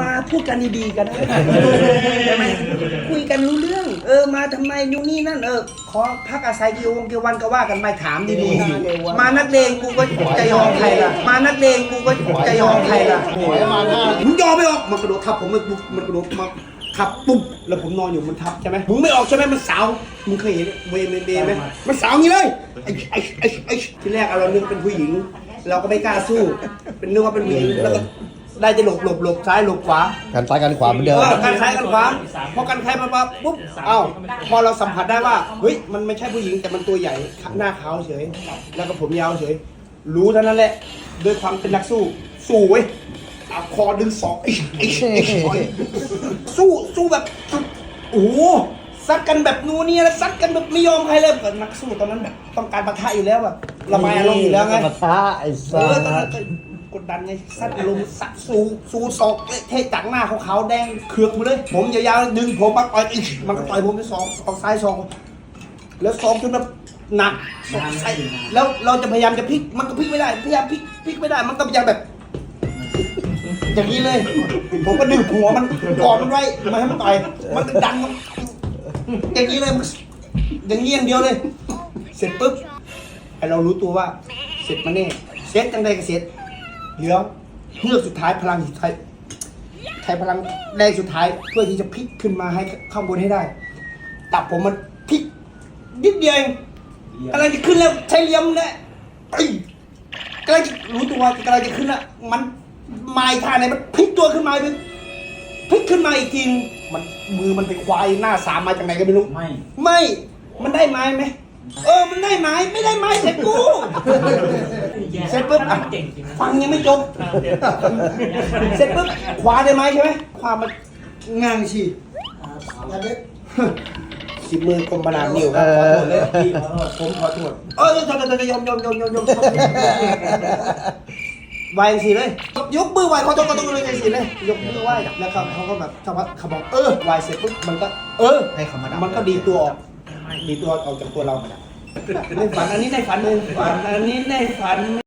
มาพูดกันดีๆกันได้ใช่ไหมคุยกันรู้เรื่อง เออมาทำไมนู่นนี่นั่นเออขอพักอาศัยกี่วงกี่วันก็ว่ากันไปถามดีๆมานักเลงกูก็จะยอมใครล่ะ มานักเลงกูก็จะยอมใครล่ะมึงยอมไม่ออกมันกระโดดทับผมมันมันกระโดดมาทับปุ๊บแล้วผมนอนอยู่มันทับใช่ไหมมึงไม่ออกใช่ไหมมันสาวมึงเคยเห็นเวรเวรเวรไหมมันสาวอย่างนี้เลยไอ้ไอ้ไอ้ไอ้ที่แรกเรานึกเป็นผู้หญิง เราก็ไม่กล้าสู้ เป็นนึกว่าเป็นผู้หญิงแล้วก็ ได้จะหลบหลบหลบซ้ายหลบขวากันซ้ายกันขวาเหมือนเดิม เออกันซ้ายกันขวาพอกันใครมาปั๊บปุ๊บเอ้าพอเราสัมผัสได้ว่าเฮ้ยมันไม่ใช่ผู้หญิงแต่มันตัวใหญ่หน้าขาวเฉย แล้วก็ผมยาวเฉย รู้เท่านั้นแหละด้วยความเป็นนักสู้ สู้เว้ยเอาคอดึงศอกไอ้ไอ้ไอ้ไอ้สู้สู้แบบสุดโอ้โหซัดกันแบบนู้นนี่แล้วซัดกันแบบไม่ยอมใครเลยแบบนักสู้ตอนนั้นแบบต้องการปะทะอยู่แล้วแบบระบายอารมณ์อยู่แล้วไง มาท้าไอ้เอสัอตอนสนั้นก็ กดดันไงซัดลมซัดสูสูศอกเทจังหน้าขาวๆแดงเขือกมาเลย ผมยาวๆดึงผมมาต่อยอีกมันก็ต่อยผมไปสองออกซ้ายสองแล้วสองจนแบบหนักสองซ้ายแล้วเราจะพยายามจะพลิกมันก็พลิกไม่ได้พยายามพลิกพลิกไม่ได้มันก็พยายามแบบ อย่างนี้เลย ผมก็ดึงหัวมันกอดมันไว้ม่ให้มันต่อยมันดันมันอย่างนี้เลยมันอย่างนี้อย่างเดียวเลย เสร็จปุ๊บไอเรารู้ตัวว่าเสร็จมาแน่เสร็จจังใดก็เสร็จ เหลือเฮือกสุดท้ายพลังสุดท้ายใช้พลังแรงสุดท้ายเพื่อที่จะพลิกขึ้นมาให้ข้างบนให้ได้ ตับผมมันพลิกนิดเดียวเองกำลังจะขึ้นแล้วใช้เหลี่ยมเนี่ยไอ้ยกำลังจะรู้ตัวว่ากำลังจะขึ้นแล้วมันมาอีกท่าไหนมันพลิกตัวขึ้นมาอีกพลิกขึ้นมาอีกทีมันมือมันไปควายหน้าสามมาจากไหนก็ไม่รู้ไม่ ไม่มันได้ไม้ไหม เออมันได้ไม้ไม่ได้ไม้เสร็จกูเสร็จปุ๊บอะเก่งจริงนะฟังยังไม่จบเสร็จปุ๊บคว้าได้ไหมใช่ไหมคว้ามันงางฉีอย่าเด็ดสิบมือกลมบานานิ้วครับขอโทษเลยพี่ขอโทษผมขอโทษเออจะจะจะยอมยอมยอมยอมยอมไหวสิเลย ยกมือไหวเขาต้องก็ต้องเลยสิเลย ยกมือไหวแล้วเขาเขาก็แบบเขาว่าเขาบอกเออไหวเสร็จปุ๊บมันก็ เออให้เขามาดับมันก็ดีตัวออก มีตัวออกจากตัวเราในฝันอันนี้ในฝันเลยฝันอันนี้ในฝัน